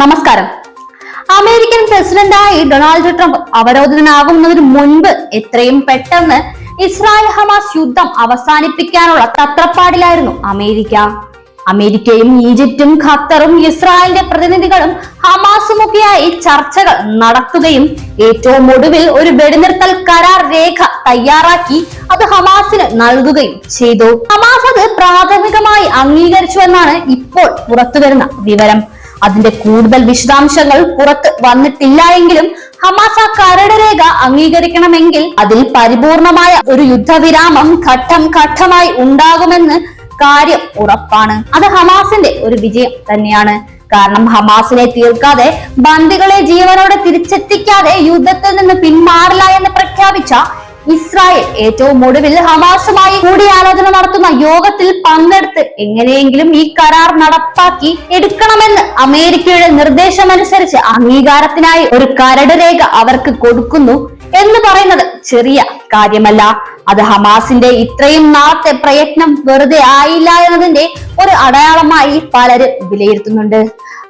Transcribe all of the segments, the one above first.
നമസ്കാരം. അമേരിക്കൻ പ്രസിഡന്റായി Donald Trump അവരോധിതനാകുന്നതിന് മുൻപ് എത്രയും പെട്ടെന്ന് ഇസ്രായേൽ ഹമാസ് യുദ്ധം അവസാനിപ്പിക്കാനുള്ള തത്രപ്പാടിലായിരുന്നു അമേരിക്ക. അമേരിക്കയും ഈജിപ്തും ഖത്തറും ഇസ്രായേലിന്റെ പ്രതിനിധികളും ഹമാസുമൊക്കെയായി ചർച്ചകൾ നടത്തുകയും ഏറ്റവും ഒടുവിൽ ഒരു വെടിനിർത്തൽ കരാർ രേഖ തയ്യാറാക്കി അത് ഹമാസിന് നൽകുകയും ചെയ്തു. ഹമാസ് അത് പ്രാഥമികമായി അംഗീകരിച്ചു എന്നാണ് ഇപ്പോൾ പുറത്തുവരുന്ന വിവരം. അതിന്റെ കൂടുതൽ വിശദാംശങ്ങൾ പുറത്ത് വന്നിട്ടില്ല എങ്കിലും ഹമാസ ആ കരട് രേഖ അംഗീകരിക്കണമെങ്കിൽ അതിൽ പരിപൂർണമായ ഒരു യുദ്ധവിരാമം ഘട്ടം ഘട്ടമായി ഉണ്ടാകുമെന്ന് കാര്യം ഉറപ്പാണ്. അത് ഹമാസിന്റെ ഒരു വിജയം തന്നെയാണ്. കാരണം ഹമാസിനെ തീർക്കാതെ ബന്ദികളെ ജീവനോടെ തിരിച്ചെത്തിക്കാതെ യുദ്ധത്തിൽ നിന്ന് പിന്മാറില്ല എന്ന് പ്രഖ്യാപിച്ച ഇസ്രായേൽ ഏറ്റവും ഒടുവിൽ ഹമാസുമായി കൂടിയാലോചന നടത്തുന്ന യോഗത്തിൽ പങ്കെടുത്ത് എങ്ങനെയെങ്കിലും ഈ കരാർ നടപ്പാക്കി എടുക്കണമെന്ന് അമേരിക്കയുടെ നിർദ്ദേശമനുസരിച്ച് അംഗീകാരത്തിനായി ഒരു കരട് രേഖ അവർക്ക് കൊടുക്കുന്നു എന്ന് പറയുന്നത് ചെറിയ കാര്യമല്ല. അത് ഹമാസിന്റെ ഇത്രയും നാളത്തെ പ്രയത്നം വെറുതെ ആയില്ല എന്നതിന്റെ ഒരു അടയാളമായി പലരും വിലയിരുത്തുന്നുണ്ട്.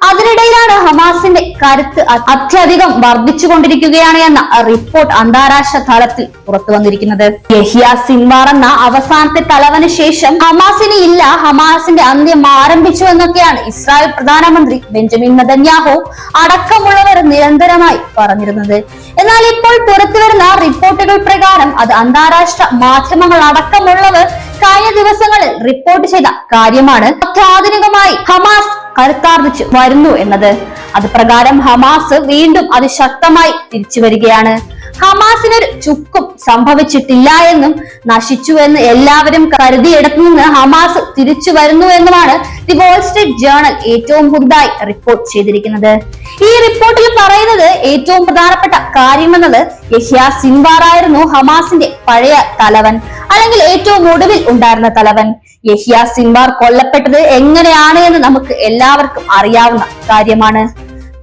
അതിനിടയിലാണ് ഹമാസിന്റെ കരുത്ത് അത്യധികം വർദ്ധിച്ചുകൊണ്ടിരിക്കുകയാണ് എന്ന റിപ്പോർട്ട് അന്താരാഷ്ട്ര തലത്തിൽ പുറത്തു വന്നിരിക്കുന്നത്. യഹിയ സിൻവാർ എന്ന അവസാനത്തെ തലവന് ശേഷം ഹമാസിന് ഇല്ല ഹമാസിന്റെ അന്ത്യം ആരംഭിച്ചു എന്നൊക്കെയാണ് ഇസ്രായേൽ പ്രധാനമന്ത്രി ബെഞ്ചമിൻ നെതന്യാഹു അടക്കമുള്ളവർ നിരന്തരമായി പറഞ്ഞിരുന്നത്. എന്നാൽ ഇപ്പോൾ പുറത്തുവരുന്ന റിപ്പോർട്ടുകൾ പ്രകാരം അത് അന്താരാഷ്ട്ര മാധ്യമങ്ങൾ അടക്കമുള്ളവർ കഴിഞ്ഞ ദിവസങ്ങളിൽ റിപ്പോർട്ട് ചെയ്ത കാര്യമാണ്. അത്യാധുനികമായി ഹമാസ് കരുത്താർജിച്ച് വരുന്നു എന്നത്. അത് പ്രകാരം ഹമാസ് വീണ്ടും അതിശക്തമായി തിരിച്ചു വരികയാണ്. ഹമാസിനൊരു ചുക്കും സംഭവിച്ചിട്ടില്ല എന്നും നശിച്ചു എന്ന് എല്ലാവരും കരുതിയിടത്തു നിന്ന് ഹമാസ് തിരിച്ചു വരുന്നു എന്നുമാണ് ദി വോൾ സ്ട്രീറ്റ് ജേണൽ ഏറ്റവും പുതുതായി റിപ്പോർട്ട് ചെയ്തിരിക്കുന്നത്. ഈ റിപ്പോർട്ടിൽ പറയുന്നത് ഏറ്റവും പ്രധാനപ്പെട്ട കാര്യമെന്നത് യഹ്യ സിൻവാർ ആയിരുന്നു ഹമാസിന്റെ പഴയ തലവൻ അല്ലെങ്കിൽ ഏറ്റവും ഒടുവിൽ ഉണ്ടായിരുന്ന തലവൻ. യഹ്യ സിൻവാർ കൊല്ലപ്പെട്ടത് എങ്ങനെയാണ് എന്ന് നമുക്ക് എല്ലാവർക്കും അറിയാവുന്ന കാര്യമാണ്.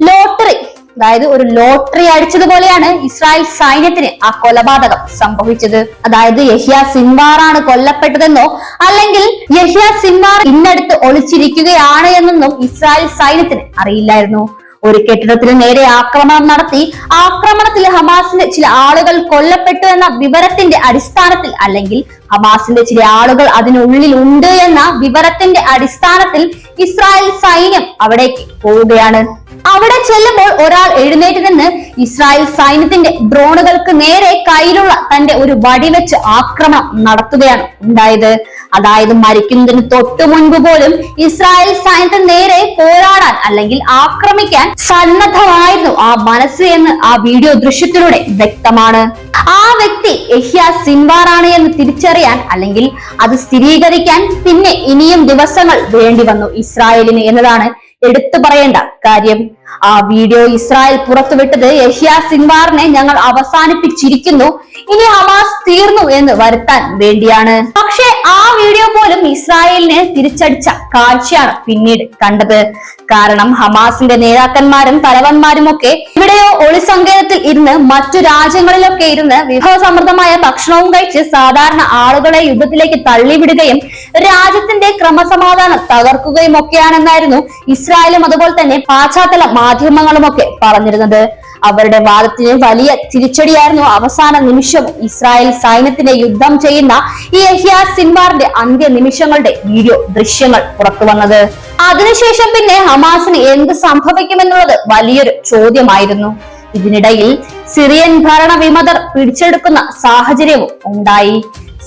ലോട്ടറി അതായത് ഒരു ലോട്ടറി അടിച്ചതുപോലെയാണ് ഇസ്രായേൽ സൈന്യത്തിന് ആ കൊലപാതകം സംഭവിച്ചത്. അതായത് യഹിയ സിൻവാർ ആണ് കൊല്ലപ്പെട്ടതെന്നോ അല്ലെങ്കിൽ യഹിയ സിൻവാർ ഇന്നടുത്ത് ഒളിച്ചിരിക്കുകയാണ് എന്നൊന്നും ഇസ്രായേൽ സൈന്യത്തിന് അറിയില്ലായിരുന്നു. ഒരു കെട്ടിടത്തിന് നേരെ ആക്രമണം നടത്തി. ആക്രമണത്തിൽ ഹമാസിന്റെ ചില ആളുകൾ കൊല്ലപ്പെട്ടു എന്ന വിവരത്തിന്റെ അടിസ്ഥാനത്തിൽ അല്ലെങ്കിൽ ഹമാസിന്റെ ചില ആളുകൾ അതിനുള്ളിൽ ഉണ്ട് എന്ന വിവരത്തിന്റെ അടിസ്ഥാനത്തിൽ ഇസ്രായേൽ സൈന്യം അവിടേക്ക് പോവുകയാണ്. അവിടെ ചെല്ലുമ്പോൾ ഒരാൾ എഴുന്നേറ്റ് നിന്ന് ഇസ്രായേൽ സൈന്യത്തിന്റെ ഡ്രോണുകൾക്ക് നേരെ കയ്യിലുള്ള തന്റെ ഒരു വടി വെച്ച് ആക്രമണം നടത്തുകയാണ് ഉണ്ടായത്. അതായത് മരിക്കുന്നതിന് തൊട്ടു മുൻപ് പോലും ഇസ്രായേൽ സൈന്യത്തിന് നേരെ പോരാടാൻ അല്ലെങ്കിൽ ആക്രമിക്കാൻ സന്നദ്ധമായിരുന്നു ആ മനസ്സ് എന്ന് ആ വീഡിയോ ദൃശ്യത്തിലൂടെ വ്യക്തമാണ്. ആ വ്യക്തി യഹ്യ സിൻവാർ എന്ന് തിരിച്ചറിയാൻ അല്ലെങ്കിൽ അത് സ്ഥിരീകരിക്കാൻ പിന്നെ ഇനിയും ദിവസങ്ങൾ വേണ്ടി വന്നു ഇസ്രായേലിന് എന്നതാണ് എടുത്തു പറയേണ്ട കാര്യം ആ വീഡിയോ ഇസ്രായേൽ പുറത്തുവിട്ടത് യഹ്യ സിൻവാറിനെ ഞങ്ങൾ അവസാനിപ്പിച്ചിരിക്കുന്നു. ഇനി ഹമാസ് തീർന്നു എന്ന് വരുത്താൻ വേണ്ടിയാണ്. പക്ഷേ ആ വീഡിയോ പോലും ഇസ്രായേലിനെ തിരിച്ചടിച്ച കാഴ്ചയാണ് പിന്നീട് കണ്ടത്. കാരണം ഹമാസിന്റെ നേതാക്കന്മാരും തലവന്മാരും ഒക്കെ ഇവിടെയോ ഒളിസങ്കേതത്തിൽ ഇരുന്ന് മറ്റു രാജ്യങ്ങളിലൊക്കെ ഇരുന്ന് വിഭവസമൃദ്ധമായ ഭക്ഷണവും കഴിച്ച് സാധാരണ ആളുകളെ യുദ്ധത്തിലേക്ക് തള്ളിവിടുകയും രാജ്യത്തിന്റെ ക്രമസമാധാനം തകർക്കുകയും ഒക്കെയാണെന്നായിരുന്നു ഇസ്രായേലും അതുപോലെ തന്നെ പാശ്ചാത്തല മാധ്യമങ്ങളുമൊക്കെ പറഞ്ഞിരുന്നത്. അവരുടെ വാദത്തിന് വലിയ തിരിച്ചടിയായിരുന്നു അവസാന നിമിഷവും ഇസ്രായേൽ സൈന്യത്തിന്റെ യുദ്ധം ചെയ്യുന്ന ഈ എഹിയാ സിൻവാറിന്റെ അന്ത്യ നിമിഷങ്ങളുടെ വീഡിയോ ദൃശ്യങ്ങൾ പുറത്തു വന്നത്. അതിനുശേഷം പിന്നെ ഹമാസിന് എന്ത് സംഭവിക്കുമെന്നുള്ളത് വലിയൊരു ചോദ്യമായിരുന്നു. ഇതിനിടയിൽ സിറിയൻ ഭരണ വിമതർ പിടിച്ചെടുക്കുന്ന സാഹചര്യവും ഉണ്ടായി.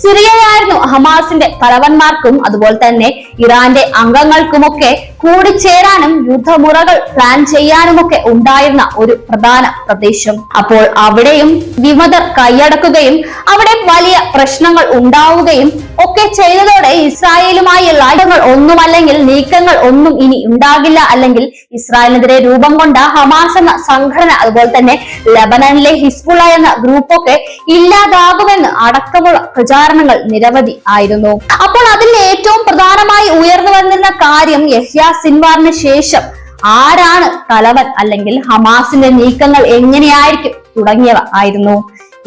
സിറിയയായിരുന്നു ഹമാസിന്റെ തലവന്മാർക്കും അതുപോലെ തന്നെ ഇറാന്റെ അംഗങ്ങൾക്കുമൊക്കെ കൂടിച്ചേരാനും യുദ്ധമുറകൾ പ്ലാൻ ചെയ്യാനുമൊക്കെ ഉണ്ടായിരുന്ന ഒരു പ്രധാന പ്രദേശം. അപ്പോൾ അവിടെയും വിമതർ കൈയടക്കുകയും അവിടെ വലിയ പ്രശ്നങ്ങൾ ഉണ്ടാവുകയും ഒക്കെ ചെയ്തതോടെ ഇസ്രായേലുമായുള്ള യുദ്ധങ്ങൾ ഒന്നുമല്ലെങ്കിൽ നീക്കങ്ങൾ ഒന്നും ഇനി ഉണ്ടാകില്ല. അല്ലെങ്കിൽ ഇസ്രായേലിനെതിരെ രൂപം കൊണ്ട ഹമാസ് എന്ന സംഘടന അതുപോലെ തന്നെ ലബനനിലെ ഹിസ്ബുള എന്ന ഗ്രൂപ്പൊക്കെ ഇല്ലാതാകുമെന്ന് അടക്കമുള്ള പ്രചാരണങ്ങൾ നിരവധി ആയിരുന്നു. അപ്പോൾ അതിൽ ഏറ്റവും പ്രധാനമായി ഉയർന്നു വന്നിരുന്ന കാര്യം യഹ്യ സിൻവാറിന് ശേഷം ആരാണ് തലവൻ അല്ലെങ്കിൽ ഹമാസിന്റെ നീക്കങ്ങൾ എങ്ങനെയായിരിക്കും തുടങ്ങിയവ ആയിരുന്നു.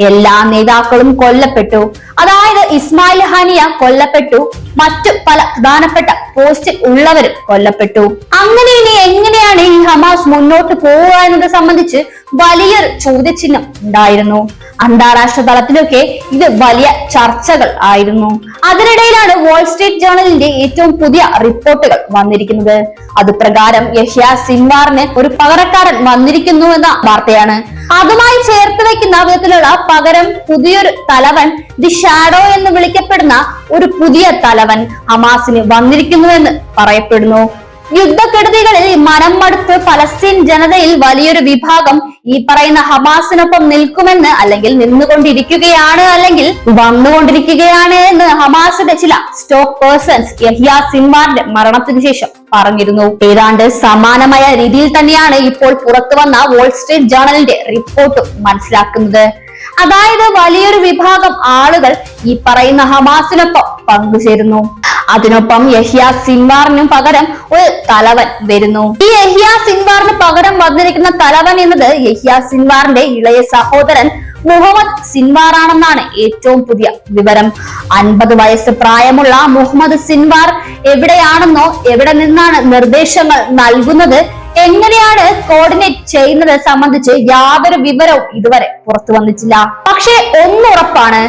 എല്ലാ നേതാക്കളും കൊല്ലപ്പെട്ടു. അതായത് ഇസ്മായിൽ ഹാനിയ കൊല്ലപ്പെട്ടു. മറ്റു പല പ്രധാനപ്പെട്ട പോസ്റ്റിൽ ഉള്ളവരും കൊല്ലപ്പെട്ടു. അങ്ങനെ ഇനി എങ്ങനെയാണ് ഈ ഹമാസ് മുന്നോട്ട് പോവുക എന്നത് സംബന്ധിച്ച് വലിയൊരു ചോദ്യചിഹ്നം ഉണ്ടായിരുന്നു. അന്താരാഷ്ട്ര തലത്തിലൊക്കെ ഇത് വലിയ ചർച്ചകൾ ആയിരുന്നു. അതിനിടയിലാണ് വാൾ സ്ട്രീറ്റ് ജേണലിന്റെ ഏറ്റവും പുതിയ റിപ്പോർട്ടുകൾ വന്നിരിക്കുന്നത്. അത് പ്രകാരം യഹ്യ സിൻവാറിന് ഒരു പകരക്കാരൻ വന്നിരിക്കുന്നു എന്ന വാർത്തയാണ്. അതുമായി ചേർത്ത് വെക്കുന്ന വിധത്തിലുള്ള പകരം പുതിയൊരു തലവൻ ദി ഷാഡോ എന്ന് വിളിക്കപ്പെടുന്ന ഒരു പുതിയ തലവൻ ഹമാസിന് വന്നിരിക്കുന്നുവെന്ന് പറയപ്പെടുന്നു. യുദ്ധക്കെടുതികളിൽ മനം മടുത്ത് ഫലസ്തീൻ ജനതയിൽ വലിയൊരു വിഭാഗം ഈ പറയുന്ന ഹമാസിനൊപ്പം നിൽക്കുമെന്ന് അല്ലെങ്കിൽ നിന്നുകൊണ്ടിരിക്കുകയാണ് അല്ലെങ്കിൽ വന്നുകൊണ്ടിരിക്കുകയാണ് എന്ന് ഹമാസിന്റെ ചില സ്റ്റോക്ക് പേഴ്സൺസ് യഹിയ സിൻവാറിന്റെ മരണത്തിനു ശേഷം പറഞ്ഞിരുന്നു. ഏതാണ്ട് സമാനമായ രീതിയിൽ തന്നെയാണ് ഇപ്പോൾ പുറത്തു വന്ന വോൾസ്ട്രീറ്റ് ജേണലിന്റെ റിപ്പോർട്ടും മനസ്സിലാക്കുന്നത്. അതായത് വലിയൊരു വിഭാഗം ആളുകൾ ഈ പറയുന്ന ഹമാസിനൊപ്പം പങ്കുചേരുന്നു. അതിനൊപ്പം യഹ്യ സിൻവാറിനും പകരം ഒരു തലവൻ വരുന്നു. ഈ യഹ്യ സിൻവാറിന് പകരം വന്നിരിക്കുന്ന തലവൻ എന്നത് യഹ്യ സിൻവാറിന്റെ ഇളയ സഹോദരൻ മുഹമ്മദ് സിൻവാർ ആണെന്നാണ് ഏറ്റവും പുതിയ വിവരം. അൻപത് വയസ്സ് പ്രായമുള്ള മുഹമ്മദ് സിൻവാർ എവിടെയാണെന്നോ എവിടെ നിന്നാണ് നിർദ്ദേശങ്ങൾ നൽകുന്നത് എങ്ങനെയാണ് കോർഡിനേറ്റ് ചെയ്യുന്നത് സംബന്ധിച്ച് യാതൊരു വിവരവും ഇതുവരെ പുറത്തു വന്നിട്ടില്ല. പക്ഷേ ഒന്നുറപ്പാണ്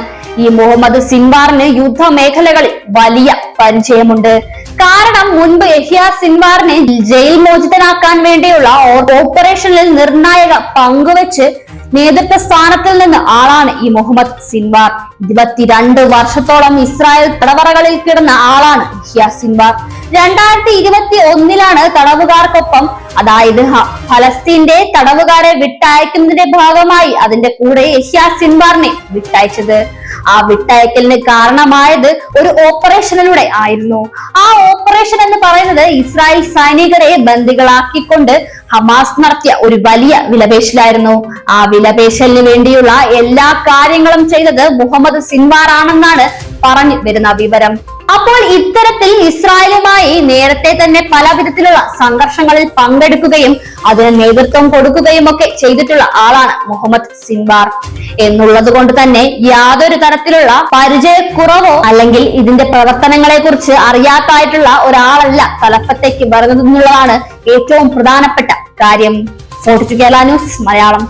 ഈ മുഹമ്മദ് സിൻവാറിന് യുദ്ധമേഖലകളിൽ വലിയ പരിചയമുണ്ട്. കാരണം മുൻപ് യഹിയ സിൻവാറിനെ ജയിൽ മോചിതനാക്കാൻ വേണ്ടിയുള്ള ഓപ്പറേഷനിൽ നിർണായക പങ്കുവെച്ച് നേതൃത്വ സ്ഥാനത്തിൽ നിന്ന് ആളാണ് ഈ മുഹമ്മദ് സിൻവാർ. ഇരുപത്തിരണ്ട് വർഷത്തോളം ഇസ്രായേൽ തടവറകളിൽ കിടന്ന ആളാണ് യഹ്യ സിൻവാർ. രണ്ടായിരത്തി ഇരുപത്തി ഒന്നിലാണ് തടവുകാർക്കൊപ്പം അതായത് ഫലസ്തീന്റെ തടവുകാരെ വിട്ടയക്കുന്നതിന്റെ ഭാഗമായി അതിന്റെ കൂടെ യഹ്യ സിൻവാറിനെ വിട്ടയച്ചത്. ആ വിട്ടയക്കലിന് കാരണമായത് ഒരു ഓപ്പറേഷനിലൂടെ ആയിരുന്നു. ആ ഓപ്പറേഷൻ എന്ന് പറയുന്നത് ഇസ്രായേൽ സൈനികരെ ബന്ദികളാക്കിക്കൊണ്ട് ഹമാസ് നടത്തിയ ഒരു വലിയ വിലപേശലായിരുന്നു. ആ വിലപേശലിന് വേണ്ടിയുള്ള എല്ലാ കാര്യങ്ങളും ചെയ്തത് മുഹമ്മദ് സിൻവാർ ആണെന്നാണ് പറഞ്ഞു വരുന്ന വിവരം. അപ്പോൾ ഇത്തരത്തിൽ ഇസ്രായേലുമായി നേരത്തെ തന്നെ പല വിധത്തിലുള്ള സംഘർഷങ്ങളിൽ പങ്കെടുക്കുകയും അതിന് നേതൃത്വം കൊടുക്കുകയും ഒക്കെ ചെയ്തിട്ടുള്ള ആളാണ് മുഹമ്മദ് സിൻവാർ. എന്നുള്ളത് കൊണ്ട് തന്നെ യാതൊരു തരത്തിലുള്ള പരിചയക്കുറവോ അല്ലെങ്കിൽ ഇതിന്റെ പ്രവർത്തനങ്ങളെ കുറിച്ച് അറിയാത്തായിട്ടുള്ള ഒരാളല്ല തലപ്പത്തേക്ക് വരുന്നത് എന്നുള്ളതാണ് ഏറ്റവും പ്രധാനപ്പെട്ട കാര്യം. Fort Kerala news Malayalam.